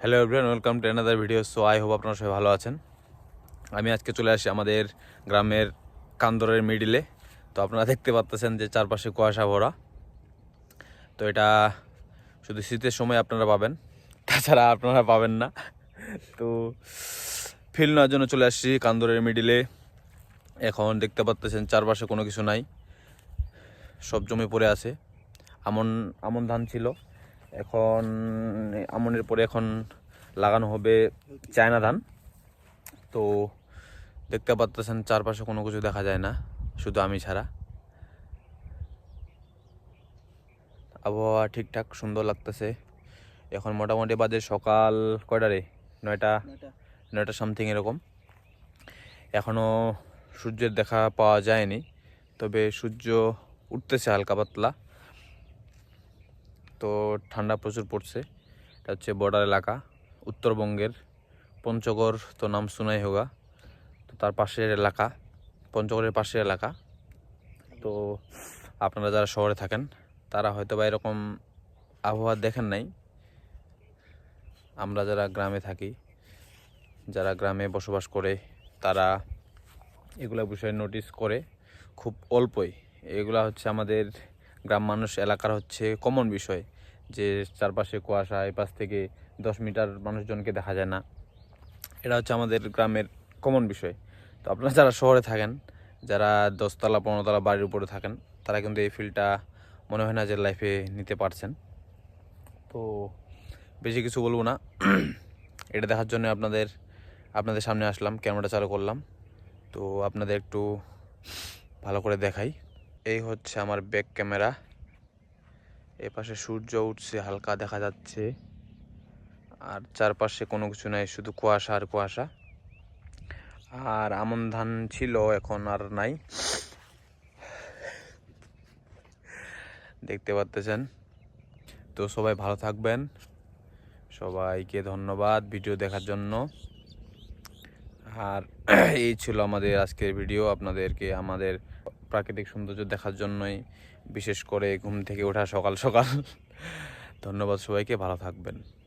Hello everyone welcome to another video so I hope আপনারা সবাই ভালো আছেন। আমি আজকে চলে আসি আমাদের গ্রামের কান্দরের মিডিলে তো আপনারা দেখতে পাচ্তেছেন যে চারপাশে কুয়াশা ভরা। তো এটা শুধু শীতের সময় আপনারা পাবেন, তাছাড়া আপনারা পাবেন না। তো ফিল নেওয়ার জন্য চলে আসছি কান্দরের মিডিলে এখন দেখতে পাচ্তেছেন চারপাশে কোনো কিছু নাই। সব জমি পড়ে আছে। আমন আমন ধান ছিল। এখন আমনের পরে এখন লাগানো হবে চায়না ধান। তো দেখতে পাচ্তেছেন চারপাশে কোনো কিছু দেখা যায় না শুধু আমি ছাড়া। আবহাওয়া ঠিকঠাক সুন্দর লাগতেছে। এখন মোটামুটি বাজে সকাল কয়টারে নয়টা? নয়টা। সামথিং এরকম। এখনও সূর্যের দেখা পাওয়া যায়নি তবে সূর্য উঠতেছে হালকা পাতলা। তো ঠান্ডা প্রচুর পড়ছে। এটা হচ্ছে বর্ডার এলাকা, উত্তরবঙ্গের পঞ্চগড়, তো নাম শোনাই হোগা। তো তার পাশের এলাকা, পঞ্চগড়ের পাশের এলাকা। তো আপনারা যারা শহরে থাকেন, তারা হয়তো বা এরকম আবহাওয়া দেখেন নাই। আমরা যারা গ্রামে থাকি, যারা গ্রামে বসবাস করে, তারা এগুলো বিষয়ে নোটিস করে খুব অল্পই। এগুলা হচ্ছে আমাদের গ্রাম মানুষ এলাকার হচ্ছে কমন বিষয়, যে চারপাশে কুয়াশা এই পাশ থেকে দশ মিটার মানুষজনকে দেখা যায় না। এটা হচ্ছে আমাদের গ্রামের কমন বিষয়। তো আপনারা যারা শহরে থাকেন, যারা দশতলা, পনেরোতলা বাড়ির উপরে থাকেন, তারা কিন্তু এই ফিলটা মনে হয় না যে লাইফে নিতে পারছেন। তো বেশি কিছু বলব না। এটা দেখার জন্য আপনাদের আপনাদের সামনে আসলাম, ক্যামেরাটা চালু করলাম। তো আপনাদের একটু ভালো করে দেখাই। এই হচ্ছে আমার ব্যাক ক্যামেরা এ পাশে সূর্য উঠছে, হালকা দেখা যাচ্ছে। আর চারপাশে কোনো কিছু নাই, শুধু কুয়াশা আর কুয়াশা। আর আমন ধান ছিল, এখন আর নাই। দেখতে পাচ্তেছেন তো সবাই ভালো থাকবেন। সবাইকে ধন্যবাদ ভিডিও দেখার জন্য। আর এই ছিল আমাদের আজকের ভিডিও। আপনাদেরকে আমাদের প্রাকৃতিক সৌন্দর্য দেখার জন্যই, বিশেষ করে ঘুম থেকে ওঠা সকাল সকাল। ধন্যবাদ সবাইকে, ভালো থাকবেন।